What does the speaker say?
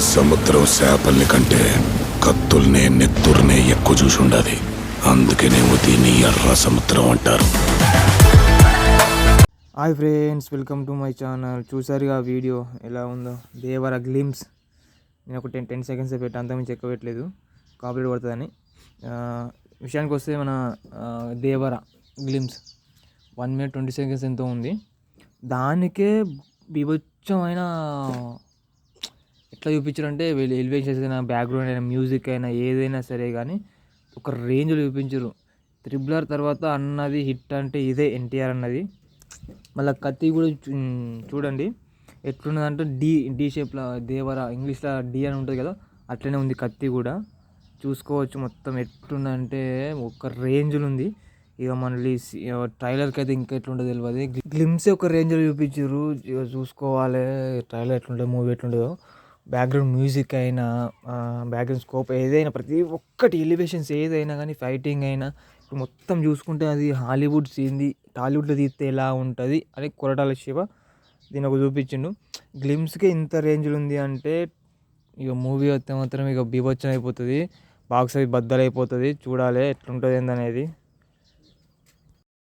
సముద్రం చేపల్ని కంటే కత్తుల్నే నెత్తుర్నే ఎక్కువ చూసి అందుకనే దీన్ని ఎర్ర సముద్రం అంటారు. Hi friends welcome to my channel. చూసారుగా వీడియో ఎలా ఉందో? దేవర గ్లిమ్స్. నేను ఒక టెన్ టెన్ సెకండ్స్ పెట్టి అంతకుమించి ఎక్కువ పెట్టలేదు. కాపరేట్ పడుతుందని విషయానికి వస్తే మన Devara glimpse one minute twenty seconds ఎంతో ఉంది. దానికే బీభత్సమైన ఎట్లా చూపించారంటే వీళ్ళు ఎలివేషన్స్ అయినా బ్యాక్గ్రౌండ్ అయినా మ్యూజిక్ అయినా ఏదైనా సరే కానీ ఒక రేంజ్లో చూపించారు. త్రిబులర్ తర్వాత అన్నది హిట్ అంటే ఇదే ఎన్టీఆర్ అన్నది. మళ్ళీ కత్తి కూడా చూడండి. ఎట్లున్నదంటే డి డి షేప్లో దేవర ఇంగ్లీష్లో డి అని ఉంటుంది కదా అట్లనే ఉంది కత్తి కూడా. చూసుకోవచ్చు మొత్తం ఎట్లుందంటే ఒక రేంజ్లో ఉంది. ఇక మళ్ళీ ట్రైలర్కి అయితే ఇంకా ఎట్లుంటుందో తెలియదు గ్లిమ్సే ఒక రేంజ్లో చూపించారు. ఇక చూసుకోవాలి ట్రైలర్ ఎట్లుంటుంది మూవీ ఎట్లుంటుందో. బ్యాక్గ్రౌండ్ మ్యూజిక్ అయినా బ్యాక్గ్రౌండ్ స్కోప్ ఏదైనా ప్రతి ఒక్కటి ఎలివేషన్స్ ఏదైనా కానీ ఫైటింగ్ అయినా ఇప్పుడు మొత్తం చూసుకుంటే అది హాలీవుడ్ సీన్ది టాలీవుడ్లో తీస్తే ఎలా ఉంటుంది అని కొరటాల శివ దీని ఒక చూపించిండు. గ్లిమ్స్కి ఇంత రేంజ్లో ఉంది అంటే ఇక మూవీ వస్తే మాత్రం ఇక బీభత్సం అయిపోతుంది బాక్స్ అవి బద్దలైపోతుంది చూడాలి ఎట్లుంటుంది ఏందనేది.